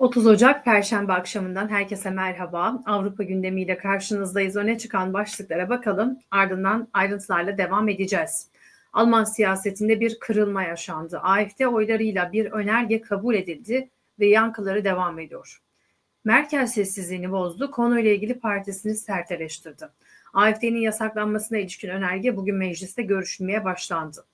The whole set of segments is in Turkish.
30 Ocak Perşembe akşamından herkese merhaba. Avrupa gündemiyle karşınızdayız. Öne çıkan başlıklara bakalım. Ardından ayrıntılarla devam edeceğiz. Alman siyasetinde bir kırılma yaşandı. AFD oylarıyla bir önerge kabul edildi ve yankıları devam ediyor. Merkel sessizliğini bozdu, konuyla ilgili partisini sert eleştirdi. AFD'nin yasaklanmasına ilişkin önerge bugün mecliste görüşülmeye başlandı.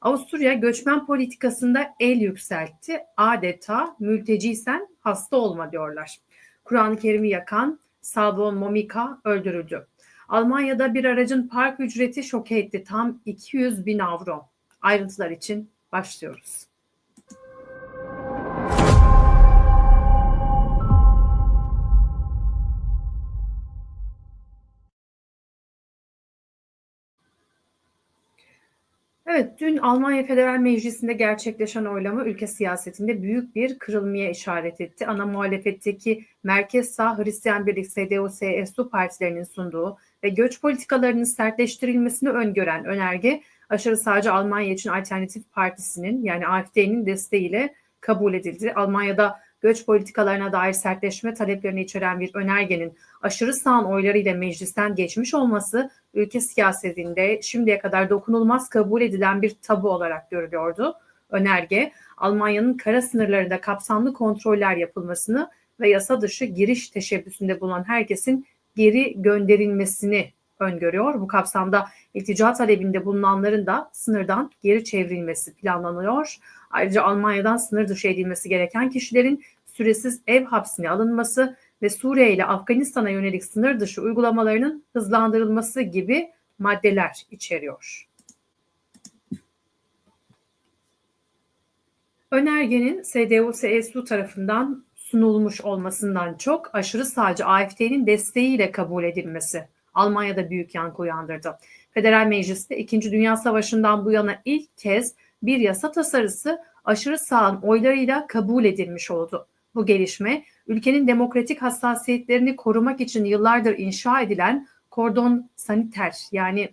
Avusturya göçmen politikasında el yükseltti. Adeta mülteciysen hasta olma diyorlar. Kur'an-ı Kerim'i yakan Sabon Momika öldürüldü. Almanya'da bir aracın park ücreti şok etti. Tam 200 bin avro. Ayrıntılar için başlıyoruz. Evet, dün Almanya Federal Meclisi'nde gerçekleşen oylama ülke siyasetinde büyük bir kırılmaya işaret etti. Ana muhalefetteki Merkez Sağ Hristiyan Birlik CDU-CSU partilerinin sunduğu ve göç politikalarının sertleştirilmesini öngören önerge aşırı sağcı Almanya için Alternatif Partisi'nin yani AFD'nin desteğiyle kabul edildi. Almanya'da göç politikalarına dair sertleşme taleplerini içeren bir önergenin aşırı sağın oylarıyla meclisten geçmiş olması ülke siyasetinde şimdiye kadar dokunulmaz kabul edilen bir tabu olarak görülüyordu. Önerge Almanya'nın kara sınırlarında kapsamlı kontroller yapılmasını ve yasa dışı giriş teşebbüsünde bulunan herkesin geri gönderilmesini öngörüyor. Bu kapsamda iltica talebinde bulunanların da sınırdan geri çevrilmesi planlanıyor. Ayrıca Almanya'dan sınır dışı edilmesi gereken kişilerin süresiz ev hapsine alınması ve Suriye ile Afganistan'a yönelik sınır dışı uygulamalarının hızlandırılması gibi maddeler içeriyor. Önergenin CDU-CSU tarafından sunulmuş olmasından çok aşırı sağcı AFD'nin desteğiyle kabul edilmesi Almanya'da büyük yankı uyandırdı. Federal Meclis'te 2. Dünya Savaşı'ndan bu yana ilk kez bir yasa tasarısı aşırı sağın oylarıyla kabul edilmiş oldu. Bu gelişme ülkenin demokratik hassasiyetlerini korumak için yıllardır inşa edilen kordon saniter yani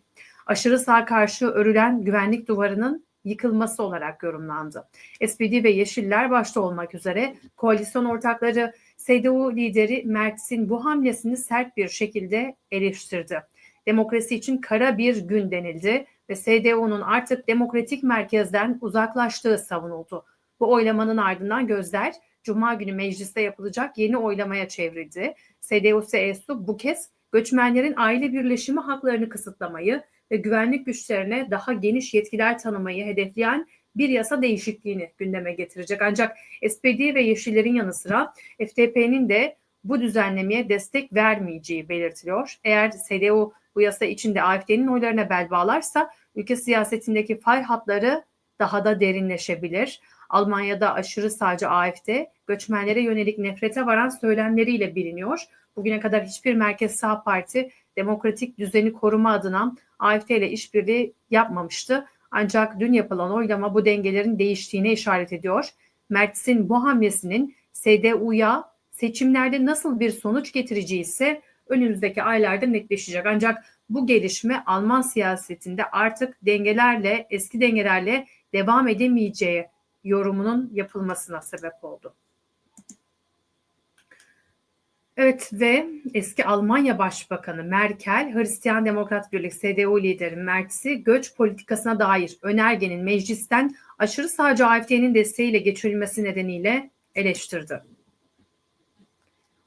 aşırı sağ karşı örülen güvenlik duvarının yıkılması olarak yorumlandı. SPD ve Yeşiller başta olmak üzere koalisyon ortakları CDU lideri Mertz'in bu hamlesini sert bir şekilde eleştirdi. Demokrasi için kara bir gün denildi ve CDU'nun artık demokratik merkezden uzaklaştığı savunuldu. Bu oylamanın ardından gözler Cuma günü mecliste yapılacak yeni oylamaya çevrildi. CDU-CSU bu kez göçmenlerin aile birleşimi haklarını kısıtlamayı ve güvenlik güçlerine daha geniş yetkiler tanımayı hedefleyen bir yasa değişikliğini gündeme getirecek. Ancak SPD ve Yeşillerin yanı sıra FDP'nin de bu düzenlemeye destek vermeyeceği belirtiliyor. Eğer CDU bu yasa içinde AFD'nin oylarına bel bağlarsa ülke siyasetindeki fay hatları daha da derinleşebilir. Almanya'da aşırı sağcı AFD göçmenlere yönelik nefrete varan söylemleriyle biliniyor. Bugüne kadar hiçbir merkez sağ parti demokratik düzeni koruma adına AFD ile işbirliği yapmamıştı. Ancak dün yapılan oylama bu dengelerin değiştiğine işaret ediyor. Mertz'in bu hamlesinin CDU'ya seçimlerde nasıl bir sonuç getireceği ise önümüzdeki aylarda netleşecek. Ancak bu gelişme Alman siyasetinde artık dengelerle, eski dengelerle devam edemeyeceği yorumunun yapılmasına sebep oldu. Evet ve eski Almanya Başbakanı Merkel, Hristiyan Demokrat Birlik CDU lideri Mertz'i göç politikasına dair önergenin meclisten aşırı sağcı AFD'nin desteğiyle geçirilmesi nedeniyle eleştirdi.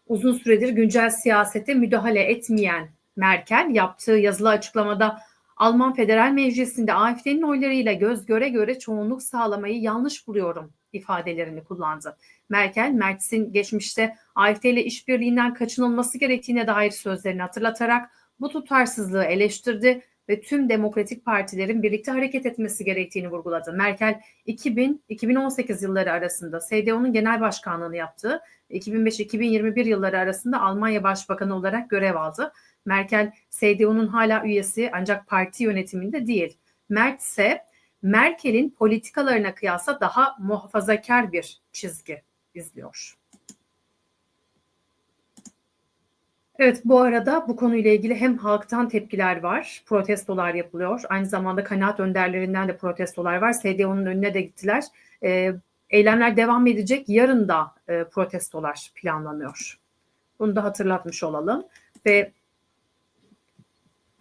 Uzun süredir güncel siyasete müdahale etmeyen Merkel yaptığı yazılı açıklamada Alman Federal Meclisi'nde AFD'nin oylarıyla göz göre göre çoğunluk sağlamayı yanlış buluyorum ifadelerini kullandı. Merkel, Mertz'in geçmişte AFD ile işbirliğinden kaçınılması gerektiğine dair sözlerini hatırlatarak bu tutarsızlığı eleştirdi ve tüm demokratik partilerin birlikte hareket etmesi gerektiğini vurguladı. Merkel 2000-2018 yılları arasında CDU'nun genel başkanlığını yaptı. 2005-2021 yılları arasında Almanya Başbakanı olarak görev aldı. Merkel CDU'nun hala üyesi ancak parti yönetiminde değil. Merz ise Merkel'in politikalarına kıyasla daha muhafazakar bir çizgi izliyor. Evet bu arada bu konuyla ilgili hem halktan tepkiler var, protestolar yapılıyor. Aynı zamanda kanaat önderlerinden de protestolar var. SDO'nun önüne de gittiler. Ee, eylemler devam edecek. Yarın da e, protestolar planlanıyor. Bunu da hatırlatmış olalım. Ve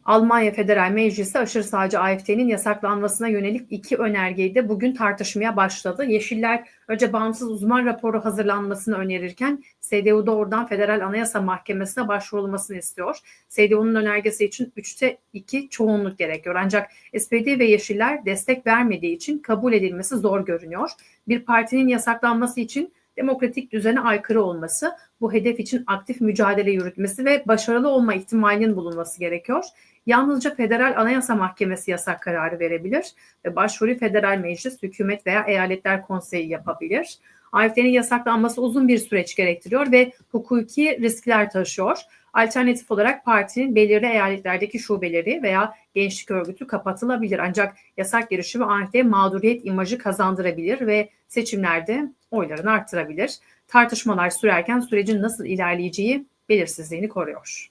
Almanya Federal Meclisi aşırı sağcı AFD'nin yasaklanmasına yönelik iki önergeyi de bugün tartışmaya başladı. Yeşiller önce bağımsız uzman raporu hazırlanmasını önerirken CDU doğrudan Federal Anayasa Mahkemesi'ne başvurulmasını istiyor. CDU'nun önergesi için 3'te 2 çoğunluk gerekiyor. Ancak SPD ve Yeşiller destek vermediği için kabul edilmesi zor görünüyor. Bir partinin yasaklanması için demokratik düzene aykırı olması, bu hedef için aktif mücadele yürütmesi ve başarılı olma ihtimalinin bulunması gerekiyor. Yalnızca Federal Anayasa Mahkemesi yasak kararı verebilir ve başvuru Federal Meclis, hükümet veya eyaletler konseyi yapabilir. AFD'nin yasaklanması uzun bir süreç gerektiriyor ve hukuki riskler taşıyor. Alternatif olarak partinin belirli eyaletlerdeki şubeleri veya gençlik örgütü kapatılabilir. Ancak yasak girişimi AFD'ye mağduriyet imajı kazandırabilir ve seçimlerde oylarını arttırabilir. Tartışmalar sürerken sürecin nasıl ilerleyeceği belirsizliğini koruyor.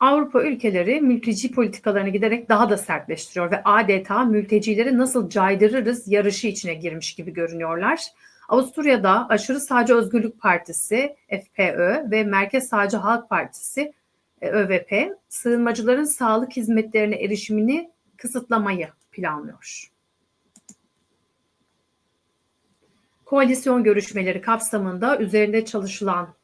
Avrupa ülkeleri mülteci politikalarını giderek daha da sertleştiriyor ve adeta mültecileri nasıl caydırırız yarışı içine girmiş gibi görünüyorlar. Avusturya'da aşırı sağcı Özgürlük Partisi FPÖ ve Merkez Sağcı Halk Partisi e, ÖVP sığınmacıların sağlık hizmetlerine erişimini kısıtlamayı planlıyor. Koalisyon görüşmeleri kapsamında üzerinde çalışılan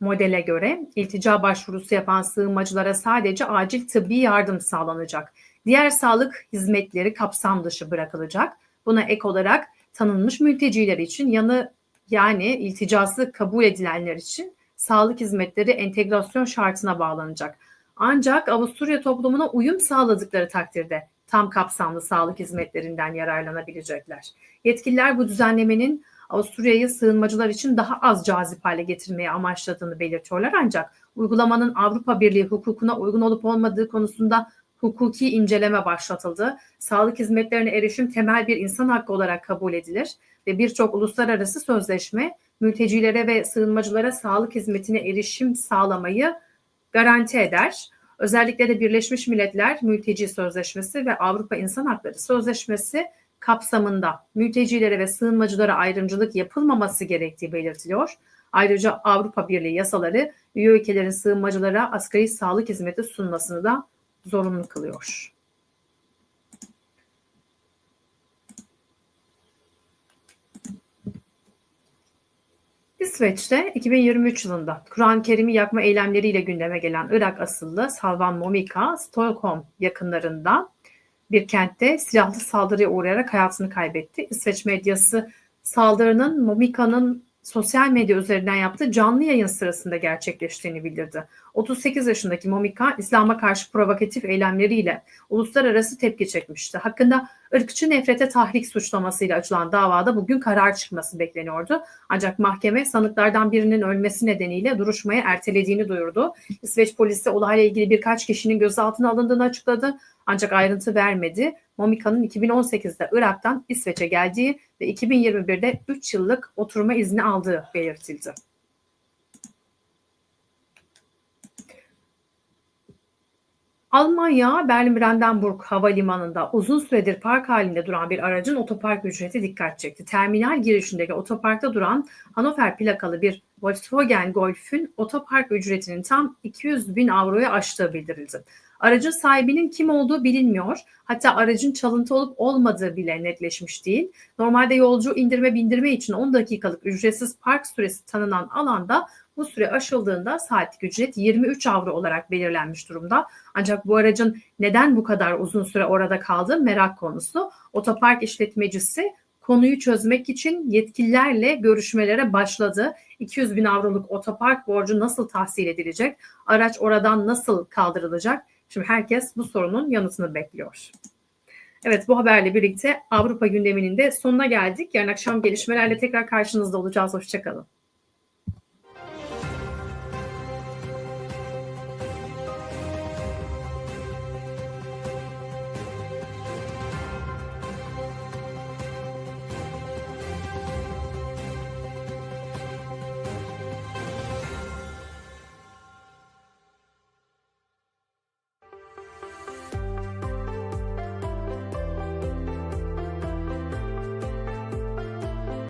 modele göre iltica başvurusu yapan sığınmacılara sadece acil tıbbi yardım sağlanacak. Diğer sağlık hizmetleri kapsam dışı bırakılacak. Buna ek olarak tanınmış mülteciler için yanı yani ilticası kabul edilenler için sağlık hizmetleri entegrasyon şartına bağlanacak. Ancak Avusturya toplumuna uyum sağladıkları takdirde tam kapsamlı sağlık hizmetlerinden yararlanabilecekler. Yetkililer bu düzenlemenin Avusturya'yı sığınmacılar için daha az cazip hale getirmeye amaçladığını belirtiyorlar ancak uygulamanın Avrupa Birliği hukukuna uygun olup olmadığı konusunda hukuki inceleme başlatıldı. Sağlık hizmetlerine erişim temel bir insan hakkı olarak kabul edilir ve birçok uluslararası sözleşme mültecilere ve sığınmacılara sağlık hizmetine erişim sağlamayı garanti eder. Özellikle de Birleşmiş Milletler Mülteci Sözleşmesi ve Avrupa İnsan Hakları Sözleşmesi kapsamında mültecilere ve sığınmacılara ayrımcılık yapılmaması gerektiği belirtiliyor. Ayrıca Avrupa Birliği yasaları üye ülkelerin sığınmacılara asgari sağlık hizmeti sunmasını da zorunlu kılıyor. İsveç'te 2023 yılında Kur'an-ı Kerim'i yakma eylemleriyle gündeme gelen Irak asıllı Salvan Momika, Stockholm yakınlarında bir kentte silahlı saldırıya uğrayarak hayatını kaybetti. İsveç medyası saldırının Momika'nın sosyal medya üzerinden yaptığı canlı yayın sırasında gerçekleştiğini bildirdi. 38 yaşındaki Momika, İslam'a karşı provokatif eylemleriyle uluslararası tepki çekmişti. Hakkında ırkçı nefrete tahrik suçlamasıyla açılan davada bugün karar çıkması bekleniyordu. Ancak mahkeme sanıklardan birinin ölmesi nedeniyle duruşmayı ertelediğini duyurdu. İsveç polisi olayla ilgili birkaç kişinin gözaltına alındığını açıkladı. Ancak ayrıntı vermedi. Momika'nın 2018'de Irak'tan İsveç'e geldiği ve 2021'de 3 yıllık oturma izni aldığı belirtildi. Almanya Berlin-Brandenburg havalimanında uzun süredir park halinde duran bir aracın otopark ücreti dikkat çekti. Terminal girişindeki otoparkta duran Hannover plakalı bir Volkswagen Golf'ün otopark ücretinin tam 200 bin avroya aştığı bildirildi. Aracın sahibinin kim olduğu bilinmiyor. Hatta aracın çalıntı olup olmadığı bile netleşmiş değil. Normalde yolcu indirme bindirme için 10 dakikalık ücretsiz park süresi tanınan alanda bu süre aşıldığında saatlik ücret 23 avro olarak belirlenmiş durumda. Ancak bu aracın neden bu kadar uzun süre orada kaldığı merak konusu. Otopark işletmecisi konuyu çözmek için yetkililerle görüşmelere başladı. 200 bin avroluk otopark borcu nasıl tahsil edilecek? Araç oradan nasıl kaldırılacak? Şimdi herkes bu sorunun yanıtını bekliyor. Evet bu haberle birlikte Avrupa gündeminin de sonuna geldik. Yarın akşam gelişmelerle tekrar karşınızda olacağız. Hoşçakalın.